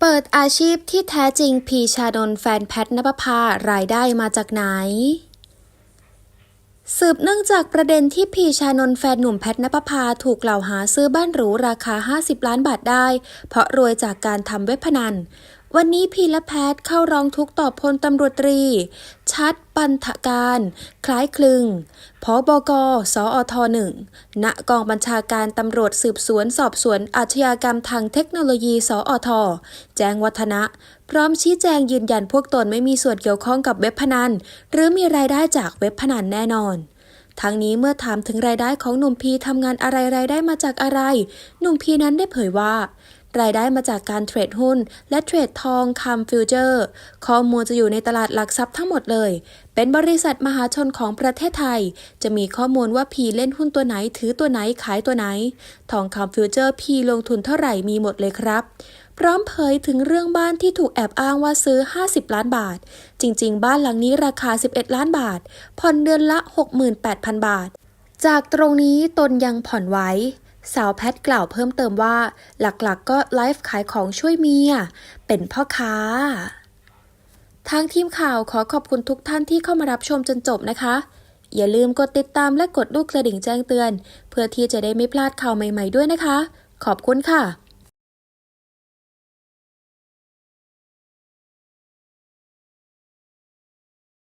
เปิดอาชีพที่แท้จริงพีชาดนแฟนแพทนภพารายได้มาจากไหน สืบเนื่องจากประเด็นที่พีชานนแฟนหนุ่มแพทนภพาถูกกล่าวหาซื้อบ้านหรูราคา 50 ล้านบาทได้ เพราะรวยจากการทำเว็บพนัน วันนี้พีและแพทเข้าร้องทุกข์ต่อพลตำรวจตรี ชัดปันธการ คล้ายคลึงพบกสอทหนึ่งณกองบัญชาการตำรวจสืบสวนสอบสวนอาชญากรรมทางเทคโนโลยีสอทแจ้งวัฒนะ พร้อมชี้แจงยืนยันพวกตนไม่มีส่วนเกี่ยวข้องกับเว็บพนัน หรือมีรายได้จากเว็บพนันแน่นอนทั้งนี้เมื่อถามถึงรายได้ของหนุ่มพีทำงานอะไรรายได้มาจากอะไร หนุ่มพีนั้นได้เผยว่า รายได้มาจากการเทรดหุ้น และเทรดทองคำฟิวเจอร์ ข้อมูลจะอยู่ในตลาดหลักทรัพย์ทั้งหมดเลย เป็นบริษัทมหาชนของประเทศไทย จะมีข้อมูลว่าพีเล่นหุ้นตัวไหน ถือตัวไหนขายตัวไหน ทองคำฟิวเจอร์พีลงทุนเท่าไหร่มีหมดเลยครับพร้อมเผยถึงเรื่องบ้านที่ถูกแอบอ้างว่าซื้อ 50 ล้านบาท จริง ๆ บ้านหลังนี้ราคา 11 ล้านบาท ผ่อนเดือนละ 68,000 บาท จากตรงนี้ตนยังผ่อนไว้ สาวแพทกล่าวเพิ่มเติมว่า หลักๆก็ไลฟ์ขายของช่วยเมีย เป็นพ่อค้าทางทีมข่าวขอขอบคุณทุกท่านที่เข้ามารับชมจนจบนะคะ อย่าลืมกดติดตามและกดลูกกระดิ่งแจ้งเตือน เพื่อที่จะได้ไม่พลาดข่าวใหม่ๆด้วยนะคะ ขอบคุณค่ะ